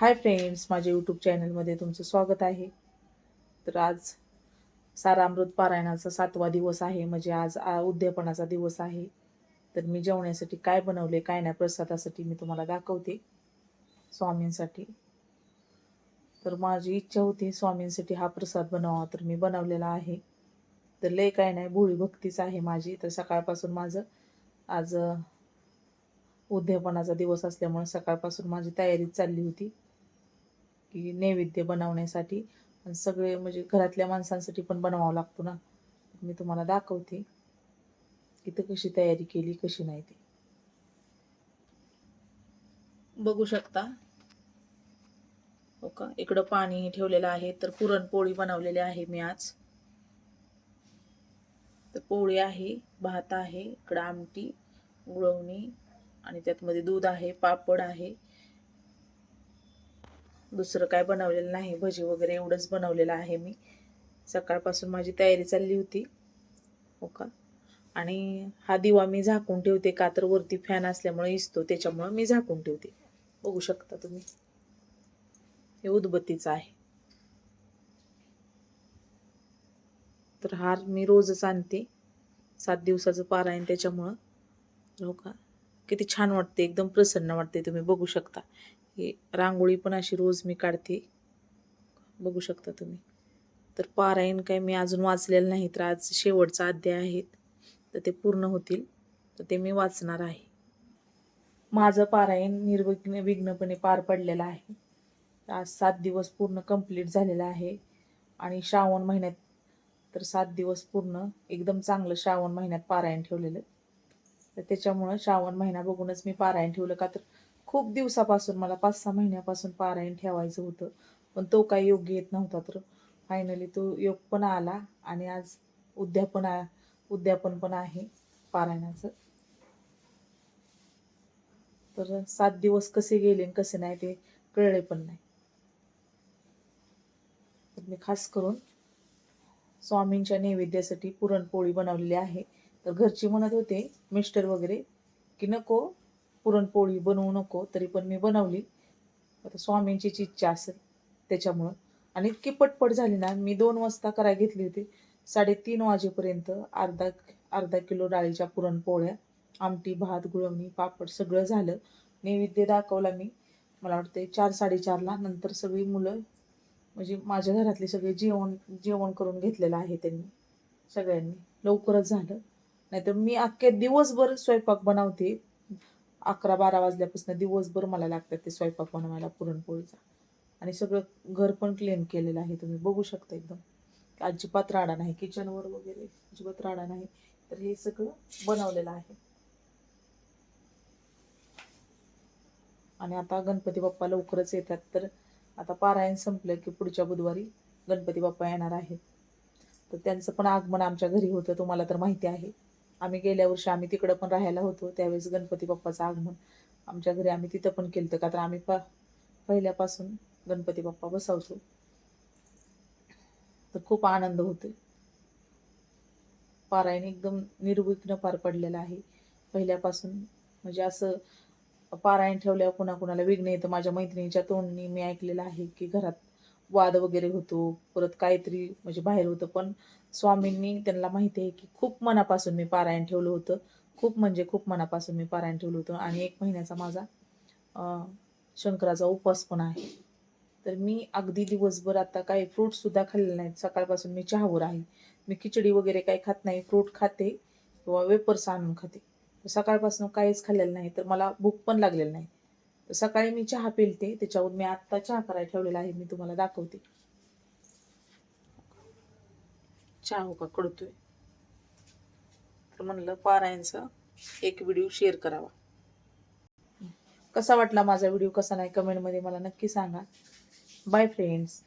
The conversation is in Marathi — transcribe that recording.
हाय फ्रेंड्स माझ्या यूट्यूब चॅनलमध्ये तुमचं स्वागत आहे. तर आज सारामृत पारायणाचा सातवा दिवस आहे म्हणजे आज आ- उद्यापनाचा दिवस आहे. तर मी जेवण्यासाठी काय बनवले काय नाही प्रसादासाठी मी तुम्हाला दाखवते स्वामींसाठी. तर माझी इच्छा होती स्वामींसाठी हा प्रसाद बनवावा तर मी बनवलेला आहे. तर लय काय नाही भोळी भक्तीच आहे माझी. तर सकाळपासून माझं आज उद्यापनाचा दिवस असल्यामुळे सकाळपासून माझी तयारी चालली होती. की नैवेद्य बनवण्यासाठी. आणि सगळे म्हणजे घरातल्या माणसांसाठी पण बनवावं लागतो ना. मी तुम्हाला दाखवते. इथं कशी तयारी केली कशी नाही ती. बघू शकता. हो का? इकडं पाणी ठेवलेलं आहे तर पुरणपोळी बनवलेली आहे मी आज. तर पोळी आहे भात आहे इकडं आमटी गुळवणी आणि त्यातमध्ये दूध आहे पापड आहे. दुसरं काय बनवलेलं नाही. भजी वगैरे एवढंच बनवलेलं आहे मी. सकाळपासून माझी तयारी चालली होती. हो का? आणि हा दिवा मी झाकून ठेवते. का तर वरती फॅन असल्यामुळे इसतो त्याच्यामुळं मी झाकून ठेवते. बघू शकता तुम्ही. हे उदबत्तीचं आहे. तर हार मी रोजच आणते. सात दिवसाचं पारायण त्याच्यामुळं. हो का? किती छान वाटते. एकदम प्रसन्न वाटते तुम्ही. बघू शकता. हे रांगोळी पण अशी रोज मी काढते. बघू शकता तुम्ही. तर पारायण काय मी अजून वाचलेलं नाही तर आज शेवटचा अध्याय आहेत तर ते पूर्ण होतील. तर ते मी वाचणार आहे. माझं पारायण निर्विघ्न विघ्नपणे पार पडलेलं आहे. आज सात दिवस पूर्ण कंप्लीट झालेलं आहे. आणि श्रावण महिन्यात तर सात दिवस पूर्ण एकदम चांगलं श्रावण महिन्यात पारायण ठेवलेलं. तर त्याच्यामुळं श्रावण महिना बघूनच मी पारायण ठेवलं का तर खूप दिवसापासून मला पाच सहा महिन्यापासून पारायण ठेवायचं होतं पण तो काही योग्य येत नव्हता. तर फायनली तो योग पण आला आणि आज उद्यापन आ उद्यापन पण आहे पारायणाचं. तर सात दिवस कसे गेले आणि कसे नाही ते कळले पण नाही. तर मी खास करून स्वामींच्या नैवेद्यासाठी पुरणपोळी बनवलेली आहे. तर घरची म्हणत होते मिस्टर वगैरे की नको पुरणपोळी बनवू नको तरी पण मी बनवली. आता स्वामींचीच इच्छा असेल त्याच्यामुळं. आणि इतकी पटपट झाली ना मी दोन वाजता करायला घेतली होती. साडेतीन वाजेपर्यंत अर्धा अर्धा किलो डाळीच्या पुरणपोळ्या आमटी भात गुळवणी पापड सगळं झालं. नैवेद्य दाखवला मी. मला वाटते चार साडेचारला नंतर सगळी मुलं म्हणजे माझ्या घरातले सगळे जेवण जेवण करून घेतलेलं आहे त्यांनी सगळ्यांनी. लवकरच झालं. नाहीतर मी अख्ख्या दिवसभर स्वयंपाक बनवते. अकरा बारा वाजल्यापासून दिवसभर मला लागतात ते स्वयंपाक बनवायला पुरणपोळीचा. आणि सगळं घर पण क्लीन केलेलं आहे तुम्ही बघू शकता एकदम. अजिबात राडा नाही किचनवर वगैरे अजिबात राडा नाही. तर हे सगळं बनवलेलं आहे. आणि आता गणपती बाप्पा लवकरच येतात. तर आता पारायण संपलं की पुढच्या बुधवारी गणपती बाप्पा येणार आहेत. तर त्यांचं पण आगमन आमच्या घरी होतं तुम्हाला तर माहिती आहे. आम्ही गेल्या वर्षी आम्ही तिकडं पण राहायला होतो त्यावेळेस गणपती बाप्पाचं आगमन आमच्या घरी आम्ही तिथं पण केलं का तर आम्ही प पहिल्यापासून गणपती बाप्पा बसवतो. तर खूप आनंद होतो पारायण एकदम निर्विघ्न पार पडलेलं आहे. पहिल्यापासून म्हणजे असं पारायण ठेवल्यावर कुणाकुणाला विघ्न येतं. माझ्या मैत्रिणीच्या तोंडनी मी ऐकलेलं आहे की घरात वाद वगैरे होतो परत काहीतरी म्हणजे बाहेर होतं. पण स्वामींनी त्यांना माहिती आहे की खूप मनापासून मी पारायण ठेवलं होतं. खूप म्हणजे खूप मनापासून मी पारायण ठेवलं होतं. आणि एक महिन्याचा माझा शंकराचा उपवास पण आहे. तर मी अगदी दिवसभर आता काही फ्रूटसुद्धा खाल्ले नाहीत. सकाळपासून मी चहावर आहे. मी खिचडी वगैरे काही खात नाही. फ्रूट खाते किंवा वेपर्स आणून खाते. सकाळपासून काहीच खाल्लेलं नाही. तर मला भूक पण लागलेलं नाही. सकाळी मी चहा पिलते त्याच्यावर मी आत्ता चहा करायला ठेवलेला आहे मी तुम्हाला दाखवते. चहा हो का? कडतोय तर म्हणलं पारायणचा एक व्हिडिओ शेअर करावा. कसा वाटला माझा व्हिडिओ कसा नाही कमेंटमध्ये मला नक्की सांगा. Bye friends